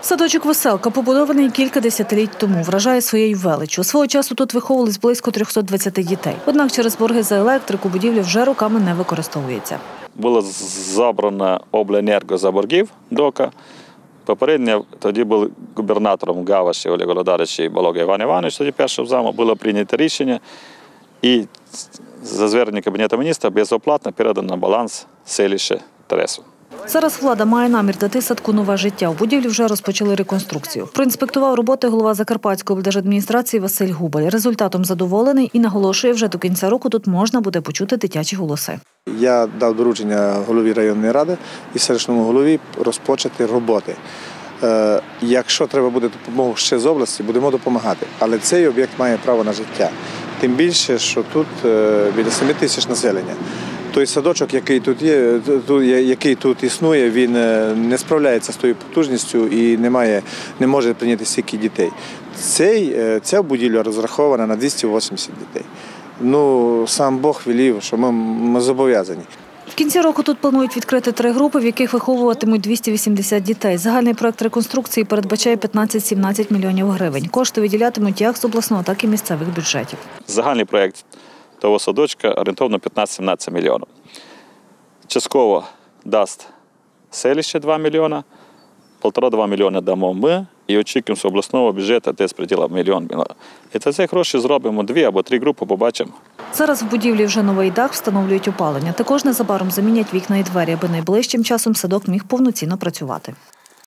Садочок Веселка, побудований кілька десятиліть тому, вражає своєю величчю. Свого часу тут виховувались близько 320 дітей. Однак через борги за електрику будівля вже роками не використовується. Було забрано обленерго за боргів дока. Попередньо тоді був губернатором Гаваші Олег Володарович і Болога Іван Іванович, тоді першим замом було прийнято рішення і за зверненням Кабінету міністра безоплатно передано на баланс селище Тересу. Зараз влада має намір дати садку нове життя. У будівлі вже розпочали реконструкцію. Проінспектував роботи голова Закарпатської облдержадміністрації Василь Губаль. Результатом задоволений і наголошує, вже до кінця року тут можна буде почути дитячі голоси. Я дав доручення голові районної ради і селищному голові розпочати роботи. Е, Якщо треба буде допомогу ще з області, будемо допомагати. Але цей об'єкт має право на життя. Тим більше, що тут е, біля 7 тисяч населення. Той садочок, який тут є, який тут існує, він е, не справляється з тою потужністю і не, має, не може прийняти стільки дітей. Цей, е, ця будівля розрахована на 280 дітей. Ну, сам Бог велів, що ми, ми зобов'язані. В кінці року тут планують відкрити три групи, в яких виховуватимуть 280 дітей. Загальний проект реконструкції передбачає 15-17 мільйонів гривень. Кошти виділятимуть як з обласного, так і місцевих бюджетів. Загальний проєкт того садочка орієнтовно 15-17 мільйонів. Частково дасть селище 2 мільйона, 1,5-2 мільйони дамо ми і очікуємо з обласного бюджету десь приділа мільйон. І за ці гроші зробимо дві або три групи, побачимо. Зараз в будівлі вже новий дах встановлюють опалення. Також незабаром замінять вікна і двері, аби найближчим часом садок міг повноцінно працювати.